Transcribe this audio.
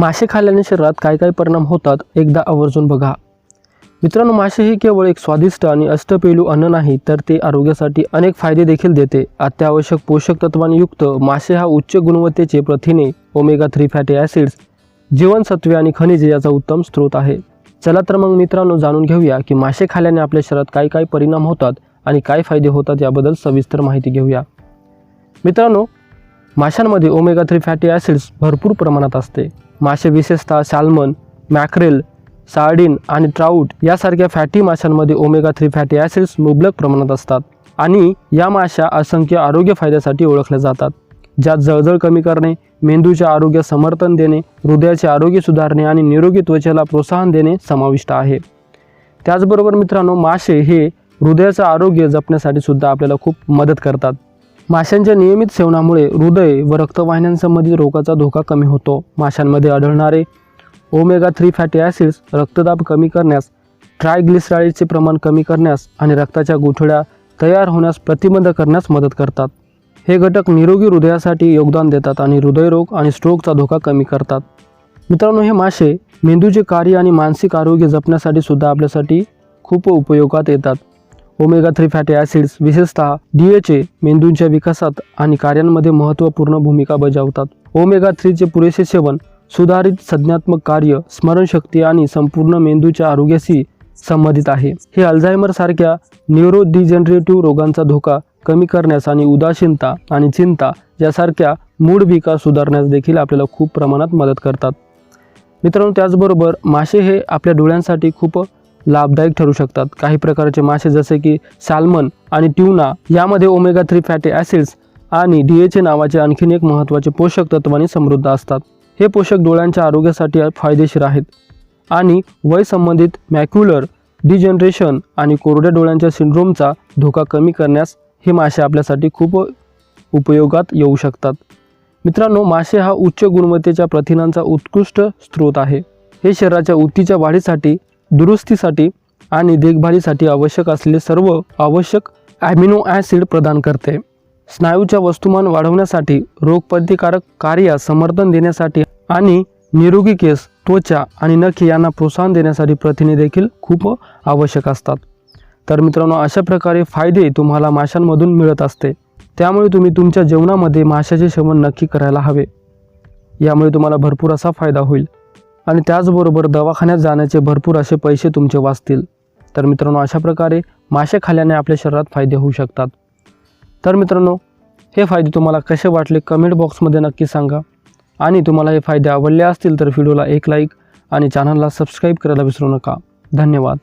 मासे खाल्ल्याने शरीरात काय काय परिणाम होतात. एकदा आवर्जून बघा. मित्रांनो मासे हे केवळ एक स्वादिष्ट आणि अष्टपैलू अन्न नाही तर ते आरोग्यासाठी अनेक फायदे देखील देते. अत्यावश्यक पोषक तत्वांनी युक्त मासे हा उच्च गुणवत्तेचे प्रथिने ओमेगा थ्री फॅटी ॲसिड्स जीवनसत्वे आणि खनिजे याचा उत्तम स्रोत आहे. चला तर मग मित्रांनो जाणून घेऊया की मासे खाल्ल्याने आपल्या शरीरात काय काय परिणाम होतात आणि काय फायदे होतात याबद्दल सविस्तर माहिती घेऊया. मित्रांनो माशांमध्ये ओमेगा थ्री फॅटी ॲसिड्स भरपूर प्रमाणात असते. मासे विशेषतः सॅल्मन मॅक्रेल सार्डिन आणि ट्राऊट यासारख्या फॅटी माशांमध्ये ओमेगा थ्री फॅटी ॲसिड्स मुबलक प्रमाणात असतात आणि या माशा असंख्य आरोग्य फायद्यासाठी ओळखल्या जातात. ज्यात जळजळ कमी करणे मेंदूचे आरोग्य समर्थन देणे हृदयाचे आरोग्य सुधारणे आणि निरोगी त्वचेला प्रोत्साहन देणे समाविष्ट आहे. त्याचबरोबर मित्रांनो मासे हे हृदयाचं आरोग्य जपण्यासाठी सुद्धा आपल्याला खूप मदत करतात. माशांच्या नियमित सेवनामुळे हृदय व रक्तवाहिन्यांसंबंधित रोगाचा धोका कमी होतो. माशांमध्ये आढळणारे ओमेगा थ्री फॅटी ॲसिड्स रक्तदाब कमी करण्यास ट्रायग्लिसराईडचे प्रमाण कमी करण्यास आणि रक्ताच्या गुठळ्या तयार होण्यास प्रतिबंध करण्यास मदत करतात. हे घटक निरोगी हृदयासाठी योगदान देतात आणि हृदयरोग आणि स्ट्रोकचा धोका कमी करतात. मित्रांनो हे मासे मेंदूचे कार्य आणि मानसिक आरोग्य जपण्यासाठी सुद्धा आपल्यासाठी खूप उपयोगात येतात. ओमेगा थ्री फॅटी ॲसिड्स विशेषतः डी एच ए मेंदूंच्या विकासात आणि कार्यांमध्ये महत्त्वपूर्ण भूमिका बजावतात. ओमेगा थ्रीचे पुरेसे सेवन सुधारित संज्ञात्मक कार्य स्मरणशक्ती आणि संपूर्ण मेंदूच्या आरोग्याशी संबंधित आहे. हे अल्झायमर सारख्या न्यूरोडिजनरेटिव्ह रोगांचा धोका कमी करण्यास आणि उदासीनता आणि चिंता यासारख्या मूड विकास सुधारण्यास देखील आपल्याला खूप प्रमाणात मदत करतात. मित्रांनो त्याचबरोबर मासे हे आपल्या डोळ्यांसाठी खूप लाभदायक ठरू शकतात. काही प्रकारचे मासे जसे की सॅल्मन आणि ट्यूना यामध्ये ओमेगा थ्री फॅटी ॲसिड्स आणि डी एचे नावाचे आणखीन एक महत्त्वाचे पोषक तत्वांनी समृद्ध असतात. हे पोषक डोळ्यांच्या आरोग्यासाठी फायदेशीर आहेत. आणि वयसंबंधित मॅक्युलर डिजनरेशन आणि कोरड्या डोळ्यांच्या सिंड्रोमचा धोका कमी करण्यास हे मासे आपल्यासाठी खूप उपयोगात येऊ शकतात. मित्रांनो मासे हा उच्च गुणवत्तेच्या प्रथिनांचा उत्कृष्ट स्रोत आहे. हे शरीराच्या ऊतीच्या वाढीसाठी दुरुस्तीसाठी आणि देखभालीसाठी आवश्यक असलेले सर्व आवश्यक ॲमिनो ॲसिड प्रदान करते. स्नायूच्या वस्तुमान वाढवण्यासाठी रोगप्रतिकारक कार्यास समर्थन देण्यासाठी आणि निरोगी केस त्वचा आणि नखे यांना प्रोत्साहन देण्यासाठी प्रथिने देखील खूप आवश्यक असतात. तर मित्रांनो अशा प्रकारे फायदे तुम्हाला माशांमधून मिळत असते. त्यामुळे तुम्ही तुमच्या जेवणामध्ये माशाचे सेवन नक्की करायला हवे. यामुळे तुम्हाला भरपूर असा फायदा होईल. आणि त्याचबरोबर दवाखान्यात जाण्याचे भरपूर असे पैसे तुमचे वाचतील. तर मित्रांनो अशा प्रकारे मासे खाल्ल्याने आपल्या शरीरात फायदे होऊ शकतात. तर मित्रांनो हे फायदे तुम्हाला कसे वाटले कमेंट बॉक्समध्ये नक्की सांगा. आणि तुम्हाला हे फायदे आवडले असतील तर व्हिडिओला एक लाईक आणि चॅनलला सबस्क्राईब करायला विसरू नका. धन्यवाद.